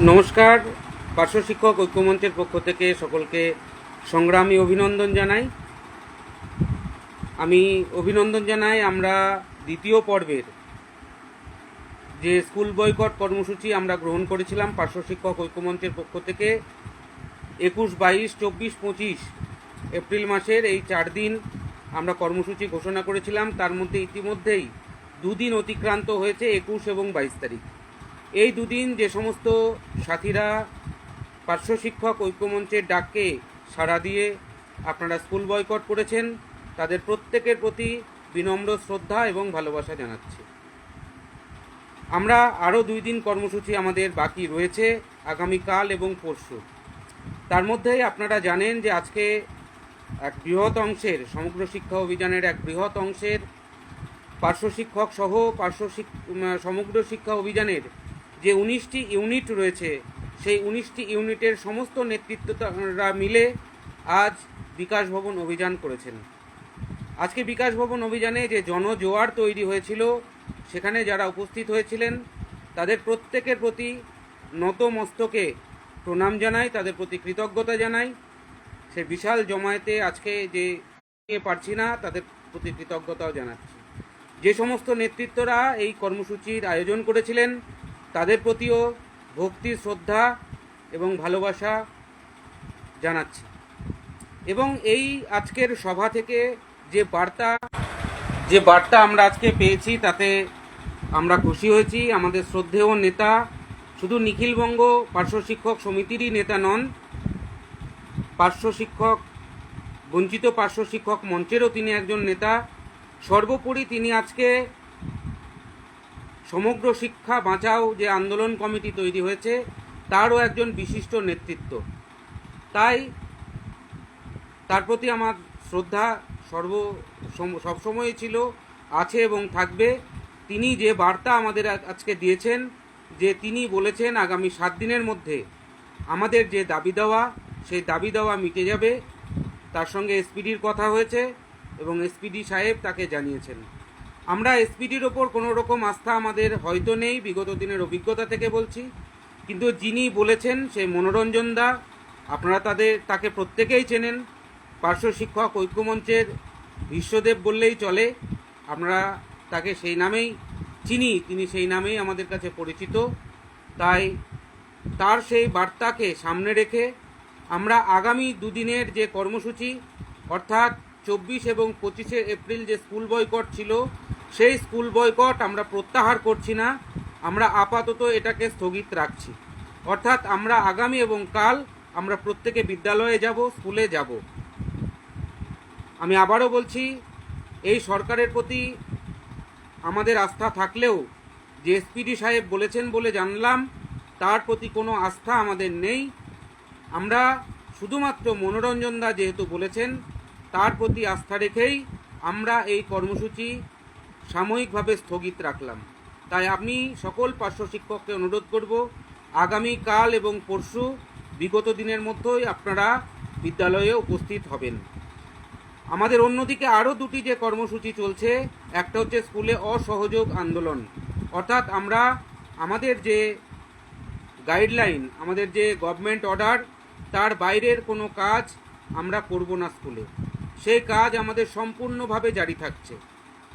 নমস্কার। পার্শ্ব শিক্ষক ঐক্যমঞ্চের পক্ষ থেকে সকলকে সংগ্রামী অভিনন্দন জানাই। আমি অভিনন্দন জানাই আমরা দ্বিতীয় পর্বের যে স্কুল বয়কট কর্মসূচি আমরা গ্রহণ করেছিলাম পার্শ্ব শিক্ষক ঐক্যমঞ্চের পক্ষ থেকে একুশ, বাইশ, চব্বিশ, পঁচিশ এপ্রিল মাসের এই চার দিন আমরা কর্মসূচি ঘোষণা করেছিলাম। তার মধ্যে ইতিমধ্যেই দুদিন অতিক্রান্ত হয়েছে একুশ এবং বাইশ তারিখ। এই দুদিন যে সমস্ত সাথীরা পার্শ্ব শিক্ষক ঐক্যমঞ্চের ডাককে সাড়া দিয়ে আপনারা স্কুল বয়কট করেছেন, তাদের প্রত্যেকের প্রতি বিনম্র শ্রদ্ধা এবং ভালোবাসা জানাচ্ছি। আমরা আরও দুই দিন কর্মসূচি আমাদের বাকি রয়েছে আগামীকাল এবং পরশু। তার মধ্যেই আপনারা জানেন যে আজকে এক বৃহৎ অংশের, সমগ্র শিক্ষা অভিযানের এক বৃহৎ অংশের পার্শ্ব শিক্ষক সহ পার্শ্ব সমগ্র শিক্ষা অভিযানের যে উনিশটি ইউনিট রয়েছে, সেই উনিশটি ইউনিটের সমস্ত নেতৃত্বরা মিলে আজ বিকাশ ভবন অভিযান করেছেন। আজকে বিকাশ ভবন অভিযানে যে জনজোয়ার তৈরি হয়েছিল, সেখানে যারা উপস্থিত হয়েছিলেন, তাদের প্রত্যেকের প্রতি নত মস্তকে প্রণাম জানাই, তাদের প্রতি কৃতজ্ঞতা জানাই। সে বিশাল জমায়েতে আজকে যে পারছি না, তাদের প্রতি কৃতজ্ঞতাও জানাচ্ছি। যে সমস্ত নেতৃত্বরা এই কর্মসূচির আয়োজন করেছিলেন তাদের প্রতিও ভক্তি, শ্রদ্ধা এবং ভালোবাসা জানাচ্ছি। এবং এই আজকের সভা থেকে যে বার্তা যে বার্তা আমরা আজকে পেয়েছি, তাতে আমরা খুশি হয়েছি। আমাদের শ্রদ্ধেয় নেতা শুধু নিখিলবঙ্গ পার্শ্ব শিক্ষক সমিতিরই নেতা নন, পার্শ্ব শিক্ষক, বঞ্চিত পার্শ্ব শিক্ষক মঞ্চেরও তিনি একজন নেতা। সর্বোপরি তিনি আজকে সমগ্র শিক্ষা বাঁচাও যে আন্দোলন কমিটি তৈরি হয়েছে, তারও একজন বিশিষ্ট নেতৃত্ব। তাই তার প্রতি আমার শ্রদ্ধা সর্ব সম- সবসময়ই ছিল, আছে এবং থাকবে। তিনি যে বার্তা আমাদের আজকে দিয়েছেন, যে তিনি বলেছেন আগামী সাত দিনের মধ্যে আমাদের যে দাবি দেওয়া, সেই দাবি দেওয়া মিটে যাবে। তার সঙ্গে এসপিডির কথা হয়েছে এবং এসপিডি সাহেব তাকে জানিয়েছেন। আমরা এসপিডির ওপর কোনো রকম আস্থা আমাদের হয়তো নেই, বিগত দিনের অভিজ্ঞতা থেকে বলছি। কিন্তু যিনি বলেছেন, সেই মনোরঞ্জন দা, আপনারা তাদের, তাকে প্রত্যেকেই চেনেন। পার্শ্ব শিক্ষক, ঐক্যমঞ্চের বিশ্বদেব বললেই চলে। আমরা তাকে সেই নামেই চিনি, তিনি সেই নামেই আমাদের কাছে পরিচিত। তাই তার সেই বার্তাকে সামনে রেখে আমরা আগামী দুদিনের যে কর্মসূচি, অর্থাৎ চব্বিশ এবং পঁচিশে এপ্রিল যে স্কুল বয়কট ছিল সেই স্কুল বয়কট আমরা প্রত্যাহার করছি না, আমরা আপাতত এটাকে স্থগিত রাখছি। অর্থাৎ আমরা আগামী এবং কাল আমরা প্রত্যেকে বিদ্যালয়ে যাব, স্কুলে যাব। আমি আবারও বলছি, এই সরকারের প্রতি আমাদের আস্থা থাকলেও যে এসপিডি সাহেব বলেছেন বলে জানলাম, তার প্রতি কোনো আস্থা আমাদের নেই। আমরা শুধুমাত্র মনোরঞ্জন দা যেহেতু বলেছেন, তার প্রতি আস্থা রেখেই আমরা এই কর্মসূচি সাময়িকভাবে স্থগিত রাখলাম। তাই আমি সকল পার্শ্ব শিক্ষককে অনুরোধ করব, আগামী কাল এবং পরশু, বিগত দিনের মধ্যেই আপনারা বিদ্যালয়ে উপস্থিত হবেন। আমাদের অন্যদিকে আরও দুটি যে কর্মসূচি চলছে, একটা হচ্ছে স্কুলে অসহযোগ আন্দোলন। অর্থাৎ আমরা আমাদের যে গাইডলাইন, আমাদের যে গভর্নমেন্ট অর্ডার, তার বাইরের কোনো কাজ আমরা করব না স্কুলে। সেই কাজ আমাদের সম্পূর্ণভাবে জারি থাকছে।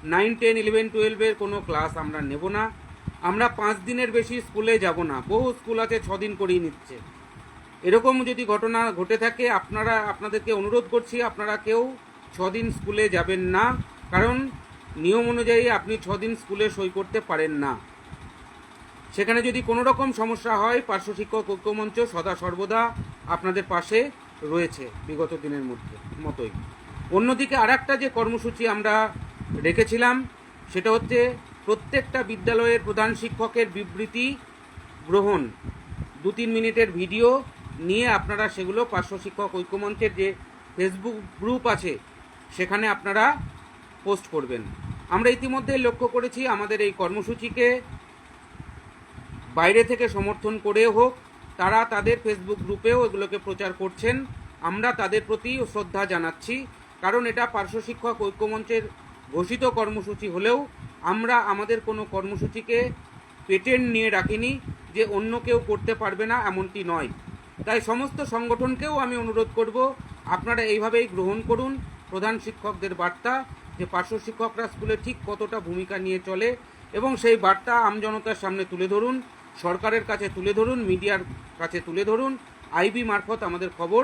নাইন, টেন, ইলেভেন, টুয়েলভের কোনো ক্লাস আমরা নেব না। আমরা পাঁচ দিনের বেশি স্কুলে যাব না। বহু স্কুল আছে, ছ দিন করেই নিচ্ছে। এরকম যদি ঘটনা ঘটে থাকে, আপনারা, আপনাদেরকে অনুরোধ করছি, আপনারা কেউ ছদিন স্কুলে যাবেন না। কারণ নিয়ম অনুযায়ী আপনি ছদিন স্কুলে সই করতে পারেন না। সেখানে যদি কোনো রকম সমস্যা হয়, পার্শ্ব শিক্ষক, ঐক্যমঞ্চ সদা সর্বদা আপনাদের পাশে রয়েছে বিগত দিনের মধ্যে, মতোই। অন্যদিকে আর যে কর্মসূচি আমরা রেখেছিলাম, সেটা হচ্ছে প্রত্যেকটা বিদ্যালয়ের প্রধান শিক্ষকের বিবৃতি গ্রহণ। দু তিন মিনিটের ভিডিও নিয়ে আপনারা সেগুলো পার্শ্ব শিক্ষক ঐক্যমঞ্চের যে ফেসবুক গ্রুপ আছে, সেখানে আপনারা পোস্ট করবেন। আমরা ইতিমধ্যে লক্ষ্য করেছি, আমাদের এই কর্মসূচিকে বাইরে থেকে সমর্থন করে হোক, তারা তাদের ফেসবুক গ্রুপেও এগুলোকে প্রচার করছেন। আমরা তাদের প্রতি শ্রদ্ধা জানাচ্ছি, কারণ এটা পার্শ্ব শিক্ষক ঐক্যমঞ্চের ঘোষিত কর্মসূচি হলেও আমরা আমাদের কোনো কর্মসূচিকে পেটেন্ট নিয়ে রাখিনি যে অন্য কেউ করতে পারবে না এমনটি নয়। তাই সমস্ত সংগঠনকেও আমি অনুরোধ করব, আপনারা এইভাবেই গ্রহণ করুন। প্রধান শিক্ষকদের বার্তা যে পার্শ্ব শিক্ষকরা স্কুলে ঠিক কতটা ভূমিকা নিয়ে চলে এবং সেই বার্তা আমজনতার সামনে তুলে ধরুন, সরকারের কাছে তুলে ধরুন, মিডিয়ার কাছে তুলে ধরুন, আইবি মারফত আমাদের খবর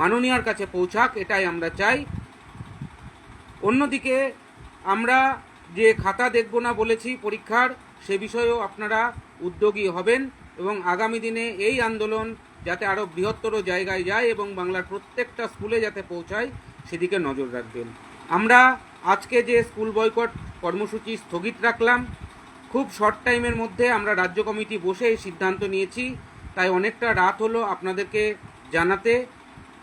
মাননীয়ার কাছে পৌঁছাক, এটাই আমরা চাই। অন্যদিকে আমরা যে খাতা দেখব না বলেছি পরীক্ষার, সে বিষয়েও আপনারা উদ্যোগী হবেন এবং আগামী দিনে এই আন্দোলন যাতে আরও বৃহত্তর জায়গায় যায় এবং বাংলার প্রত্যেকটা স্কুলে যাতে পৌঁছায়, সেদিকে নজর রাখবেন। আমরা আজকে যে স্কুল বয়কট কর্মসূচি স্থগিত রাখলাম, খুব শর্ট টাইমের মধ্যে আমরা রাজ্য কমিটি বসে এই সিদ্ধান্ত নিয়েছি। তাই অনেকটা রাত হলো আপনাদেরকে জানাতে।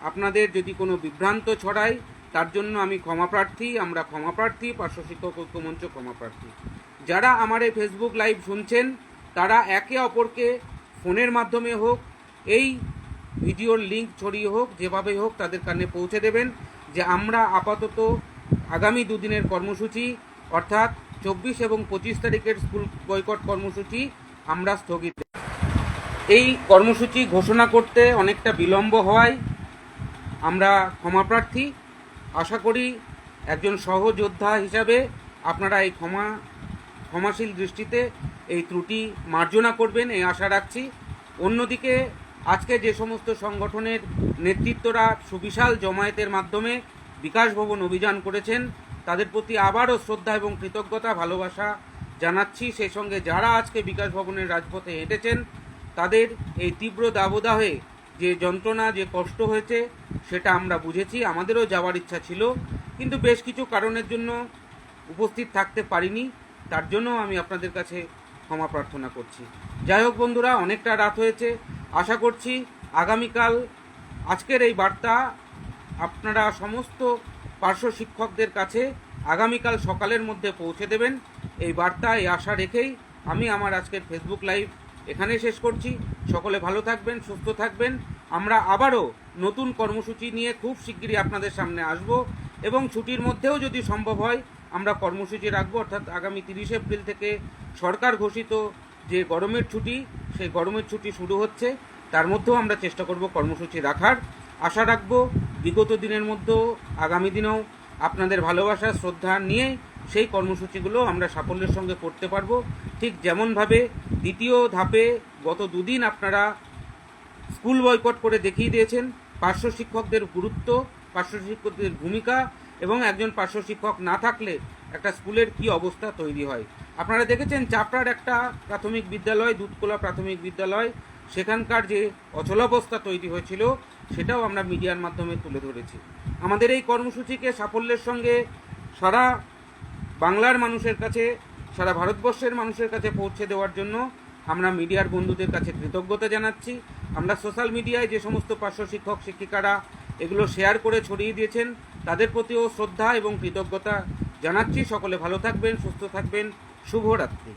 আপনাদের যদি কোনো বিভ্রান্ত ছড়ায় তার জন্য আমি ক্ষমা প্রার্থী, আমরা ক্ষমা প্রার্থী পার্শ্ব শিক্ষক ঐক্যমঞ্চ ক্ষমা প্রার্থী। যারা আমার এই ফেসবুক লাইভ শুনছেন, তারা একে অপরকে ফোনের মাধ্যমে হোক, এই ভিডিওর লিঙ্ক ছড়িয়ে হোক, যেভাবে হোক তাদের কানে পৌঁছে দেবেন যে আমরা আপাতত আগামী দুদিনের কর্মসূচি, অর্থাৎ চব্বিশ এবং পঁচিশ তারিখের স্কুল বয়কট কর্মসূচি আমরা স্থগিত এই কর্মসূচি ঘোষণা করতে অনেকটা বিলম্ব হওয়ায় আমরা ক্ষমা প্রার্থী আশা করি একজন সহযোদ্ধা হিসাবে আপনারা এই ক্ষমা, ক্ষমাশীল দৃষ্টিতে এই ত্রুটি মার্জনা করবেন, এই আশা রাখছি। অন্যদিকে আজকে যে সমস্ত সংগঠনের নেতৃত্বরা সুবিশাল জমায়েতের মাধ্যমে বিকাশ ভবন অভিযান করেছেন, তাদের প্রতি আবারও শ্রদ্ধা এবং কৃতজ্ঞতা, ভালোবাসা জানাচ্ছি। সেই সঙ্গে যারা আজকে বিকাশ ভবনের রাজপথে হেঁটেছেন, তাদের এই তীব্র দাবদাহে যে যন্ত্রণা, যে কষ্ট হয়েছে সেটা আমরা বুঝেছি, আমাদেরও যাওয়ার ইচ্ছা ছিল, কিন্তু বেশ কিছু কারণের জন্য উপস্থিত থাকতে পারিনি, তার জন্য আমি আপনাদের কাছে ক্ষমা প্রার্থনা করছি। যাই হোক বন্ধুরা, অনেকটা রাত হয়েছে, আশা করছি আগামীকাল আজকের এই বার্তা আপনারা সমস্ত পার্শ্ব শিক্ষকদের কাছে আগামীকাল সকালের মধ্যে পৌঁছে দেবেন। এই বার্তা, এই আশা রেখেই আমি আমার আজকের ফেসবুক লাইভ এখানে শেষ করছি। সকলে ভালো থাকবেন, সুস্থ থাকবেন। আমরা আবারও নতুন কর্মসূচি নিয়ে খুব শিগগিরই আপনাদের সামনে আসব এবং ছুটির মধ্যেও যদি সম্ভব হয়, আমরা কর্মসূচি রাখব। অর্থাৎ আগামী তিরিশে এপ্রিল থেকে সরকার ঘোষিত যে গরমের ছুটি, সেই গরমের ছুটি শুরু হচ্ছে। তার মধ্যেও আমরা চেষ্টা করব কর্মসূচি রাখার। আশা রাখব বিগত দিনের মধ্যেও, আগামী দিনেও আপনাদের ভালোবাসা, শ্রদ্ধা নিয়ে সেই কর্মসূচিগুলো আমরা সাফল্যের সঙ্গে করতে পারব। ঠিক যেমনভাবে দ্বিতীয় ধাপে গত দুদিন আপনারা স্কুল বয়কট করে দেখিয়ে দিয়েছেন পার্শ্ব শিক্ষকদের গুরুত্ব, পার্শ্ব শিক্ষকদের ভূমিকা এবং একজন পার্শ্ব শিক্ষক না থাকলে একটা স্কুলের কি অবস্থা তৈরি হয়। আপনারা দেখেছেন চাপড়ার একটা প্রাথমিক বিদ্যালয়, দুধকোলা প্রাথমিক বিদ্যালয়, সেখানকার যে অচলাবস্থা তৈরি হয়েছিল, সেটাও আমরা মিডিয়ার মাধ্যমে তুলে ধরেছি। আমাদের এই কর্মসূচিকে সাফল্যের সঙ্গে সারা বাংলার মানুষের কাছে, সারা ভারতবর্ষের মানুষের কাছে পৌঁছে দেওয়ার জন্য আমরা মিডিয়ার বন্ধুদের কাছে কৃতজ্ঞতা জানাচ্ছি। আমরা সোশ্যাল মিডিয়ায় যে সমস্ত পার্শ্ব শিক্ষক, শিক্ষিকারা এগুলো শেয়ার করে ছড়িয়ে দিয়েছেন, তাদের প্রতিও শ্রদ্ধা এবং কৃতজ্ঞতা জানাচ্ছি। সকলে ভালো থাকবেন, সুস্থ থাকবেন। শুভরাত্রি।